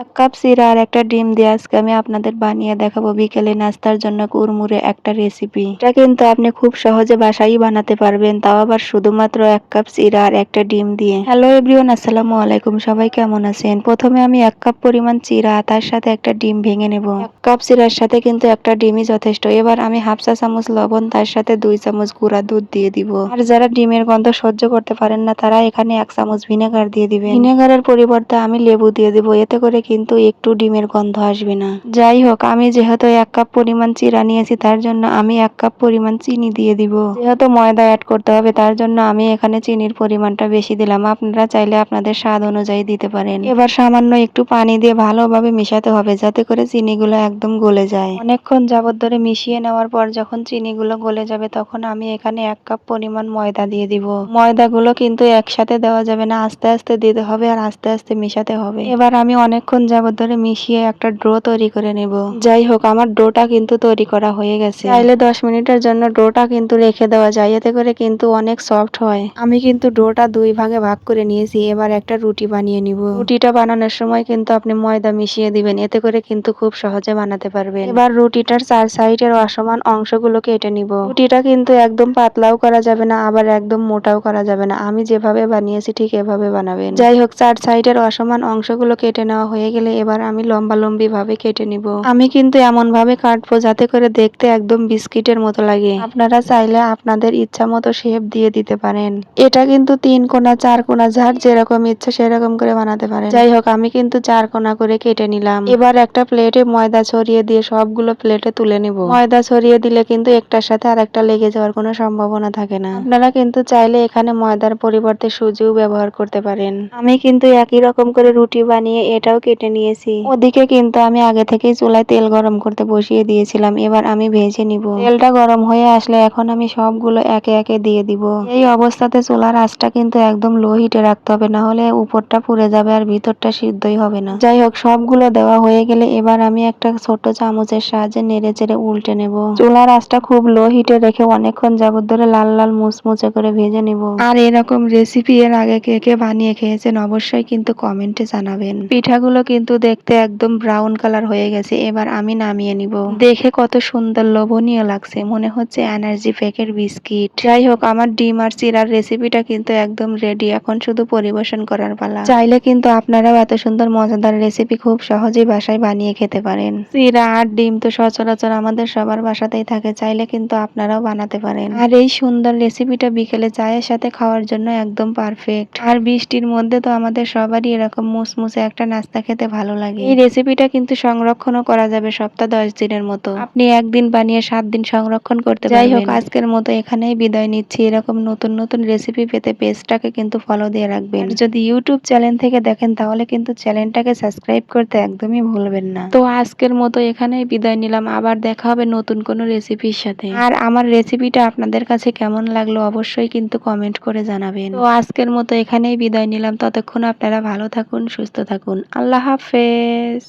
এক কাপ চিরা আর একটা ডিম দিয়ে আজকে আমি আপনাদের বানিয়ে দেখাবো বিকেলে নাস্তার জন্য কুরমুরে একটা রেসিপি এটা কিন্তু আপনি খুব সহজে বাসায় বানাতে পারবেন, তাও আবার শুধুমাত্র এক কাপ চিরা আর একটা ডিম দিয়ে। হ্যালো এভরিওয়ান আসসালামু আলাইকুম, সবাই কেমন আছেন? প্রথমে আমি এক কাপ পরিমাণ চিরা তার সাথে একটা ডিম ভেঙে নেব। এক কাপ চিরার সাথে কিন্তু একটা ডিমই যথেষ্ট। এবার আমি হাফ চা চামচ লবণ, তার সাথে দুই চামচ গুঁড়া দুধ দিয়ে দিব। আর যারা ডিমের গন্ধ সহ্য করতে পারেন না, তারা এখানে এক চামচ ভিনেগার দিয়ে দিবেন। ভিনেগারের পরিবর্তে আমি লেবু দিয়ে দিব। এতে করে কিন্তু একটু ডিমের গন্ধ আসবে না। যাই হোক, আমি যেহেতু এক কাপ পরিমাণ চিরা নিয়েছি, তার জন্য আমি এক কাপ পরিমাণ চিনি দিয়ে দিব। যেহেতু ময়দা অ্যাড করতে হবে, তার জন্য আমি এখানে চিনির পরিমাণটা বেশি দিলাম। আপনারা চাইলে আপনাদের স্বাদ অনুযায়ী দিতে পারেন। এবার সামান্য একটু পানি দিয়ে ভালোভাবে মিশাতে হবে, যাতে করে চিনিগুলো একদম গলে যায়। অনেকক্ষণ যাবত ধরে মিশিয়ে নেওয়ার পর যখন চিনিগুলো গলে যাবে, তখন আমি এখানে এক কাপ পরিমাণ ময়দা দিয়ে দিব। ময়দাগুলো কিন্তু একসাথে দেওয়া যাবে না, আস্তে আস্তে দিতে হবে আর আস্তে আস্তে মিশাতে হবে। এবার আমি অনেকক্ষণ যাবত ধরে মিশিয়ে একটা ড্রো তৈরি করে নেব। যাই হোক আমার ডোটা কিন্তু তৈরি করা হয়ে গেছে। চাইলে দশ মিনিটের জন্য ডোটা কিন্তু রেখে দেওয়া যায়, এতে করে কিন্তু অনেক সফট হয়। আমি কিন্তু ডোটা দুই ভাগে ভাগ করে নিয়েছি, এবার একটা রুটি বানিয়ে নিব। রুটিটা বানানোর সময় কিন্তু আপনি ময়দা মিশিয়ে দিবেন, এতে করে কিন্তু খুব সহজে বানাতে পারবেন। এবার রুটিটার চার সাইডের অসমান অংশগুলো কেটে নিব। রুটিটা কিন্তু একদম পাতলাও করা যাবে না, আবার একদম মোটাও করা যাবে না। আমি যেভাবে বানিয়েছি ঠিক এভাবে বানাবেন। যাই হোক চার সাইডের অসমান অংশগুলো কেটে নেওয়া হয়ে গেলে এবার আমি লম্বা লম্বি ভাবে কেটে নিব। আমি কিন্তু এমন ভাবে কাটবো যাতে করে দেখতে একদম বিস্কিটের মতো লাগে। আপনারা চাইলে আপনাদের ইচ্ছা মতো শেপ দিয়ে দিতে পারেন। এটা কিন্তু তিন কোনা, চার কোনা, যার যেরকম ইচ্ছা সেরকম করে বানাতে পারেন। যাই হোক, আমি কিন্তু চার কোনা করে কেটে নিলাম। এবার একটা প্লেটে ময়দা ছড়িয়ে দিয়ে সবগুলো প্লেটে তুলে নিব। ময়দা ছড়িয়ে দিলে কিন্তু একটার সাথে আর একটা লেগে যাওয়ার কোনো সম্ভাবনা থাকে না। আপনারা কিন্তু চাইলে এখানে ময়দার পরিবর্তে সুজিও ব্যবহার করতে পারেন। আমি কিন্তু একই রকম করে রুটি বানিয়ে এটাও কেটে নিয়েছি। ওদিকে কিন্তু আমি আগে থেকেই চুলায় তেল গরম করতে বসিয়ে দিয়েছিলাম, এবার আমি ভেজে নিব। তেলটা গরম হয়ে আসলে এখন আমি সবগুলো একে একে দিয়ে দিব। এই অবস্থাতে চুলার আঁচটা কিন্তু একদম লো হিটে রাখতে হবে, না হলে উপরটা পুড়ে যাবে আর ভিতরটা সিদ্ধই হবে না। যাই হোক, সবগুলো দেওয়া হয়ে গেলে এবার আমি একটা ছোট চামচের সাহায্যে নেড়ে চেড়ে উল্টে নেব। চুলার আঁচটা খুব লো হিটে রেখে অনেকক্ষণ যাবত ধরে লাল লাল মুচমুচে করে ভেজে নিব। আর এরকম রেসিপি এর আগে কে কে বানিয়ে খেয়েছেন অবশ্যই কিন্তু কমেন্টে জানাবেন। পিঠাগুলো কিন্তু দেখতে একদম ব্রাউন কালার হয়ে গেছে, এবার আমি নামিয়ে নিব। দেখে কত সুন্দর লোভনীয় লাগছে, মনে হচ্ছে এনার্জি প্যাকের বিস্কিট যাই হোক, আমার ডিম আর চিরার রেসিপিটা কিন্তু একদম রেডি এখন শুধু পরিবেশন করার পালা। চাইলে কিন্তু আপনারাও এত সুন্দর মজাদার রেসিপি খুব সহজেই বাসায় বানিয়ে খেতে পারেন। চিরা আর ডিম তো সচরাচর আমাদের সবার বাসাতেই থাকে, চাইলে কিন্তু আপনারাও বানাতে পারেন। আর এই সুন্দর রেসিপিটা বিকেলে চায়ের সাথে খাওয়ার জন্য একদম পারফেক্ট আর বৃষ্টির মধ্যে তো আমাদের সবারই এরকম মুসমুসে একটা নাস্তা খেতে ভালো লাগে। এই রেসিপিটা কিন্তু সংরক্ষণও করা যাবে সপ্তাহ দশ দিনের মতো। আপনি একদিন বানিয়ে সাত দিন সংরক্ষণ করতে যাই হোক আজকের মতো এখানেই বিদায় নিচ্ছি। এরকম নতুন নতুন রেসিপি পেতে পেজটাকে কিন্তু ফলো দিয়ে রাখবেন। যদি ইউটিউব চ্যানেল থেকে দেখেন তাহলে কিন্তু চ্যানেলটাকে সাবস্ক্রাইব করতে একদমই ভুলবেন না। তো আজকের মতো এখানেই বিদায় নিলাম। আবার দেখা হবে নতুন কোনো রেসিপির সাথে। আর আমার রেসিপিটা আপনাদের কাছে কেমন লাগল অবশ্যই কিন্তু কমেন্ট করে জানাবেন। তো আজকের মতো এখানেই বিদায় নিলাম। ততক্ষণ আপনারা ভালো থাকুন সুস্থ থাকুন। আল্লাহ হাফেজ